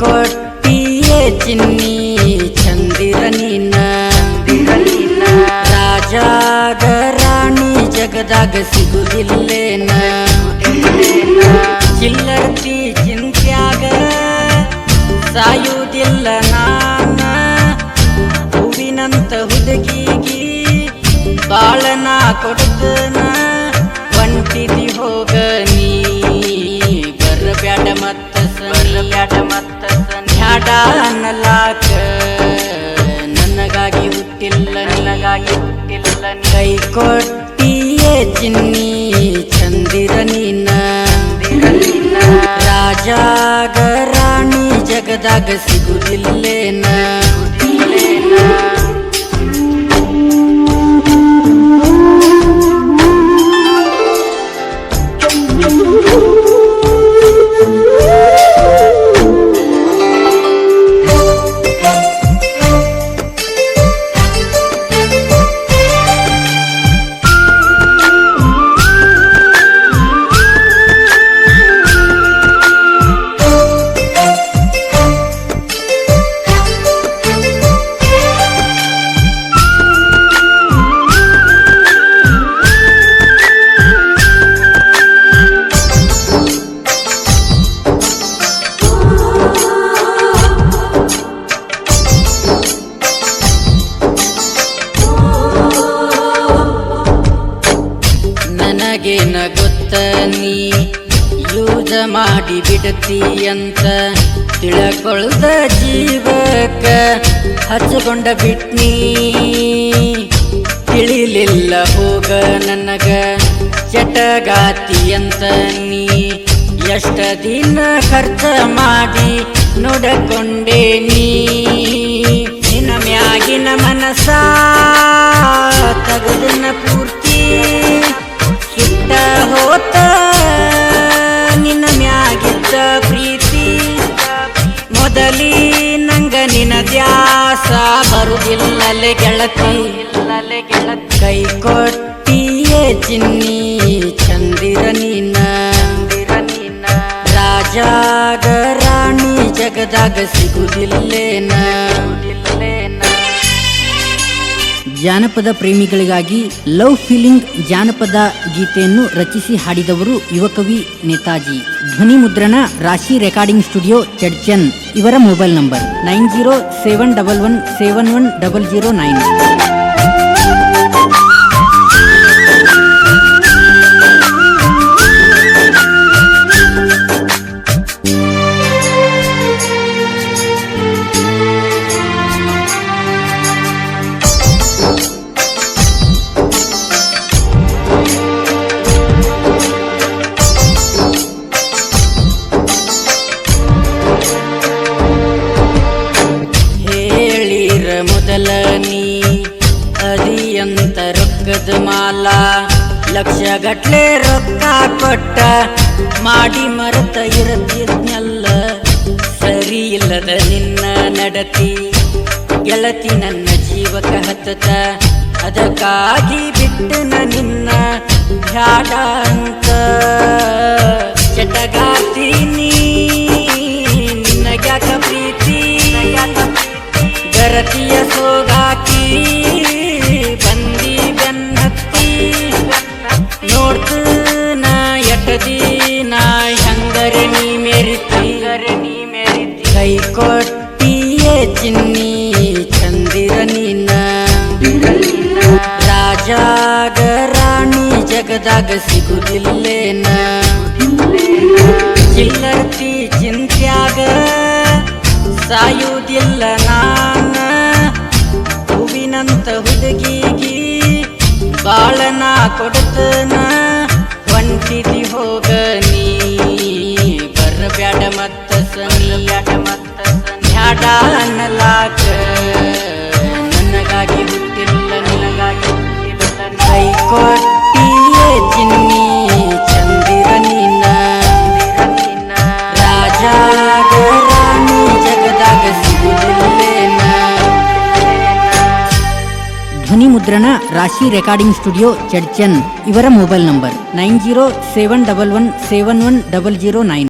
ಕೊಟ್ಟಿಯೇ ಚಿನ್ನಿ, ಚಂದಿರ ನೀನ. ರಾಜಾಗ ರಾಣಿ ಜಗದಾಗ ಸಿಗುದಿಲ್ಲೇನ? ಚಿಲ್ಲರ್ತಿ ಚಿಂತ್ಯಾಗ ಸಾಯುವುದಿಲ್ಲ ನಾನ. ಹೂವಿನಂತ ಹುಡುಗಿಗಿ ಬಾಳನ ಕೊಡ್ತನ? ಒಂಟಿದಿ ಹೋಗ ನೀ ಬರಬೇಡ ಮತ್ತ. ಬರಬ್ಯಾಡ ಮತ್ತ ನ್ಯಾಡ ಅನ್ನಲಾಕ. ನನಗಾಗಿ ಹುಟ್ಟಿಲ್ಲ ನನಗಾಗಿ ಹುಟ್ಟಿಲ್ಲ ಕೈ ಕೊಟ್ಟಿಯೇ ಚಿನ್ನಿ. ಚಂದಿರ ನೀನ. ರಾಜಾಗ ರಾಣಿ ಜಗದಾಗ ಸಿಗುದಿಲ್ಲೇನ. ನನಗೇನ ನಗುತ್ತ ನೀ ಯೂಜ ಮಾಡಿ ಬಿಡತಿ ಅಂತ ತಿಳಕೊಳ್ದ ಜೀವಕ್ಕ ಹಚ್ಚಿಕೊಂಡ ಬಿಟ್ನಿ. ತಿಳಿಲಿಲ್ಲ ಹೋಗ ನನಗ ಚಟಗಾತಿ ಅಂತ ನೀ, ಎಷ್ಟ ದಿನ ಖರ್ಚ ಮಾಡಿ ನೋಡಕೊಂಡೆ ನೀ. ನಿನ್ನ ಮ್ಯಾಗಿನ ಮನಸ ನಂಗ ದ್ಯಾಸ ಬರುದಿಲ್ಲಲೆ ಗೆಳತಿ. ಕೈ ಕೊಟ್ಟಿಯೇ ಚಿನ್ನಿ ಚಂದಿರ ನೀನ. ರಾಜಾಗ ರಾಣಿ ಜಗದಾಗ ಸಿಗುದಿಲ್ಲೇನ? ಜಾನಪದ ಪ್ರೇಮಿಗಳಿಗಾಗಿ ಲವ್ ಫೀಲಿಂಗ್ ಜಾನಪದ ಗೀತೆಯನ್ನು ರಚಿಸಿ ಹಾಡಿದವರು ಯುವಕವಿ ನೇತಾಜಿ. ಧ್ವನಿ ಮುದ್ರಣ ರಾಶಿ ರೆಕಾರ್ಡಿಂಗ್ ಸ್ಟುಡಿಯೋ ಚಡ್ಚನ್. ಇವರ mobile number nine zero seven double one seven one double zero nine. ಮೊದಲ ನೀ ಅದಿಯಂತ ರೊಕ್ಕದ ಮಾಲ. ಲಕ್ಷ ಗಟ್ಲೆ ರೊಕ್ಕ ಕೊಟ್ಟ ಮಾಡಿ ಮರೆತ ಇರತಿದ್ನಲ್ಲ. ಸರಿ ಇಲ್ಲದ ನಿನ್ನ ನಡತಿ, ಗೆಳತಿ ನನ್ನ ಜೀವಕ ಹತ್ತತ. ಅದಕ್ಕಾಗಿ ಬಿಟ್ಟನ ನಿನ್ನ ಅಂತ. ಕೊಟ್ಟಿಯೇ ಚಿನ್ನಿ ಚಂದಿರ ನೀನ ರಾಜಾಗ ರಾಣಿ ಜಗದಾಗ ಸಿಗುದಿಲ್ಲೇನ? ಚಿಲ್ಲರ್ತಿ ಚಿಂತ್ಯಾಗ ಸಾಯುವುದಿಲ್ಲ ನಾನ. ಹೂವಿನಂತ ಹುಡುಗಿಗಿ ಬಾಳನ ಕೊಡುತ್ತನ ಒಂಟಿದಿ ಹೋಗ ನೀ, ಬರಬ್ಯಾಡ ಮತ್ತ ಸನಿ ಮತ್ತ ಅನ್ನಲಾಕ ನನಗಾಗಿ ಕೈ ಮುದ್ರಣ, ರಾಶಿ ರೆಕಾರ್ಡಿಂಗ್ ಸ್ಟುಡಿಯೋ, ಚಡ್ಚನ್. ಇವರ mobile number nine zero seven double one seven one double zero nine.